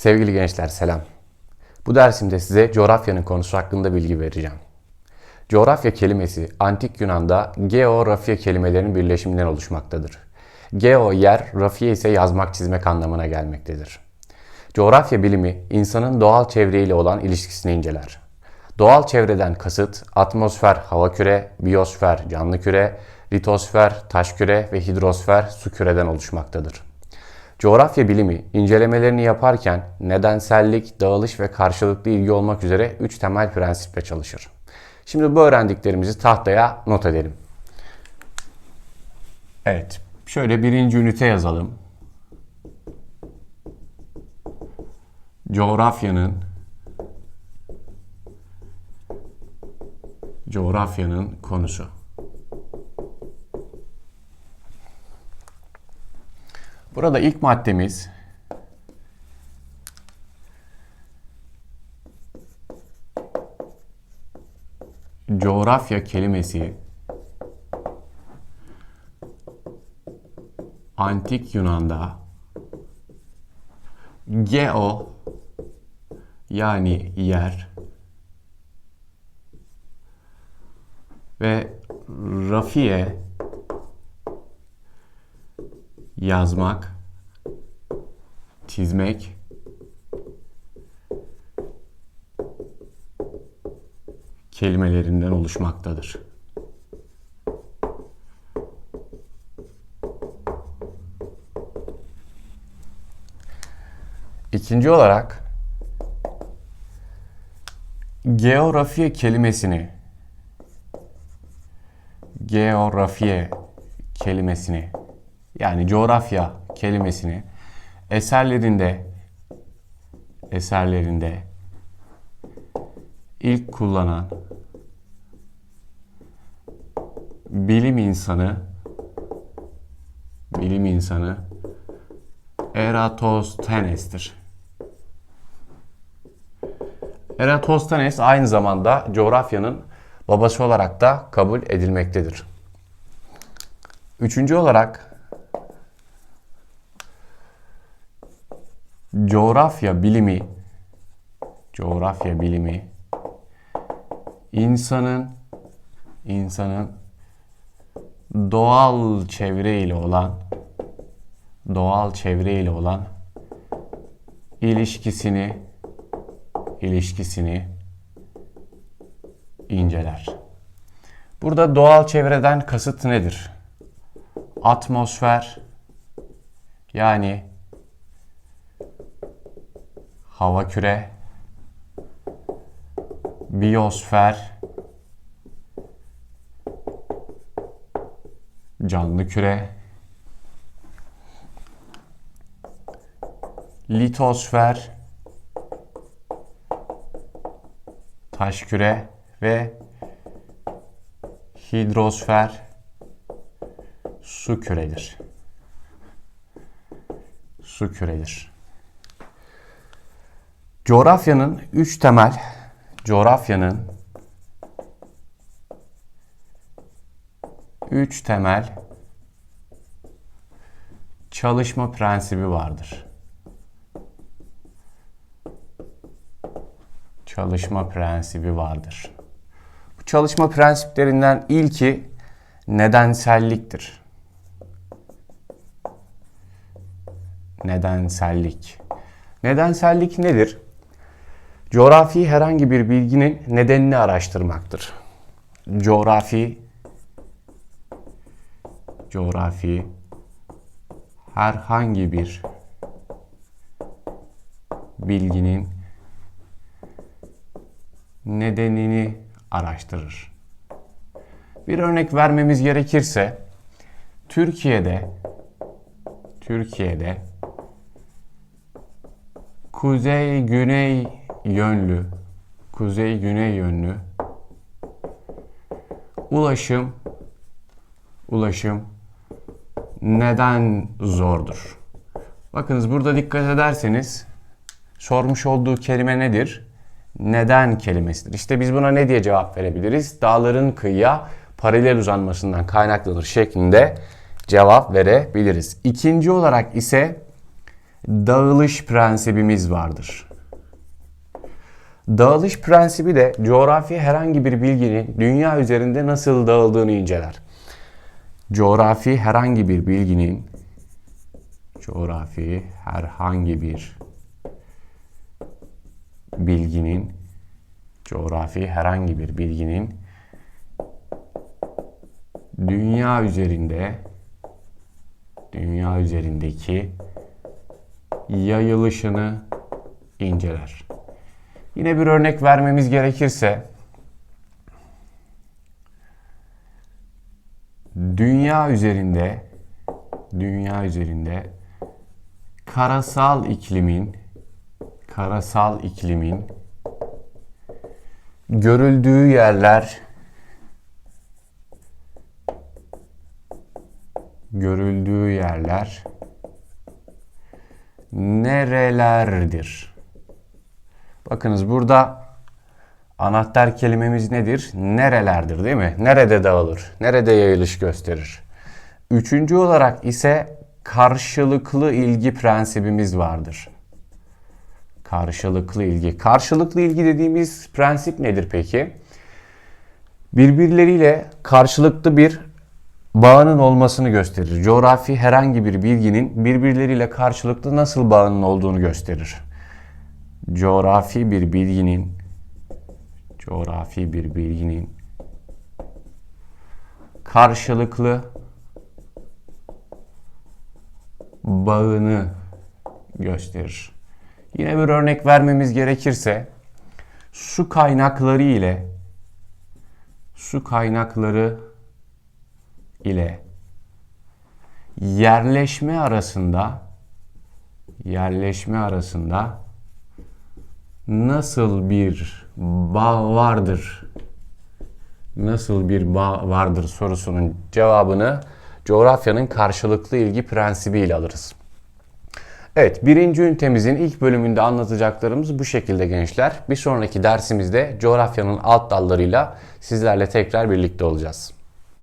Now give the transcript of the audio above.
Sevgili gençler selam. Bu dersimde size coğrafyanın konusu hakkında bilgi vereceğim. Coğrafya kelimesi antik Yunan'da geografya kelimelerinin birleşiminden oluşmaktadır. Geo yer, rafiye ise yazmak çizmek anlamına gelmektedir. Coğrafya bilimi insanın doğal çevreyle olan ilişkisini inceler. Doğal çevreden kasıt atmosfer, hava küre, biyosfer, canlı küre, litosfer, taş küre ve hidrosfer, su küreden oluşmaktadır. Coğrafya bilimi incelemelerini yaparken nedensellik, dağılış ve karşılıklı ilgi olmak üzere 3 temel prensiple çalışır. Şimdi bu öğrendiklerimizi tahtaya not edelim. Evet, şöyle birinci ünite yazalım. Coğrafyanın coğrafyanın konusu. Burada ilk maddemiz coğrafya kelimesi antik Yunan'da geo yani yer ve rafiye yazmak, çizmek, kelimelerinden oluşmaktadır. İkinci olarak geografiye kelimesini geografiye kelimesini yani coğrafya kelimesini eserlerinde eserlerinde ilk kullanan bilim insanı bilim insanı Eratosthenes'tir. Eratosthenes aynı zamanda coğrafyanın babası olarak da kabul edilmektedir. Üçüncü olarak coğrafya bilimi coğrafya bilimi insanın insanın doğal çevre ile olan doğal çevre ile olan ilişkisini ilişkisini inceler. Burada doğal çevreden kasıt nedir? Atmosfer yani hava küre, biyosfer, canlı küre, litosfer, taş küre ve hidrosfer su küredir. Su küredir. Coğrafyanın üç temel coğrafyanın üç temel çalışma prensibi vardır. Çalışma prensibi vardır. Bu çalışma prensiplerinden ilki nedenselliktir. Nedensellik. Nedensellik nedir? Coğrafi herhangi bir bilginin nedenini araştırmaktır. Coğrafi coğrafi herhangi bir bilginin nedenini araştırır. Bir örnek vermemiz gerekirse Türkiye'de Türkiye'de kuzey güney yönlü kuzey güney yönlü ulaşım ulaşım neden zordur? Bakınız burada dikkat ederseniz sormuş olduğu kelime nedir? Neden kelimesidir. İşte biz buna ne diye cevap verebiliriz? Dağların kıyıya paralel uzanmasından kaynaklanır şeklinde cevap verebiliriz. İkinci olarak ise dağılış prensibimiz vardır. Dağılış prensibi de coğrafi herhangi bir bilginin dünya üzerinde nasıl dağıldığını inceler. Coğrafi herhangi bir bilginin coğrafi herhangi bir bilginin coğrafi herhangi bir bilginin dünya üzerinde dünya üzerindeki yayılışını inceler. Yine bir örnek vermemiz gerekirse dünya üzerinde dünya üzerinde karasal iklimin karasal iklimin görüldüğü yerler görüldüğü yerler nerelerdir? Bakınız burada anahtar kelimemiz nedir? Nerelerdir değil mi? Nerede dağılır? Nerede yayılış gösterir? Üçüncü olarak ise karşılıklı ilgi prensibimiz vardır. Karşılıklı ilgi. Karşılıklı ilgi dediğimiz prensip nedir peki? Birbirleriyle karşılıklı bir bağının olmasını gösterir. Coğrafi herhangi bir bilginin birbirleriyle karşılıklı nasıl bağının olduğunu gösterir. Coğrafi bir bilginin coğrafi bir bilginin karşılıklı bağını gösterir. Yine bir örnek vermemiz gerekirse su kaynakları ile su kaynakları ile yerleşme arasında yerleşme arasında nasıl bir bağ vardır? Nasıl bir bağ vardır sorusunun cevabını coğrafyanın karşılıklı ilgi prensibiyle alırız. Evet, birinci ünitemizin ilk bölümünde anlatacaklarımız bu şekilde gençler. Bir sonraki dersimizde coğrafyanın alt dallarıyla sizlerle tekrar birlikte olacağız.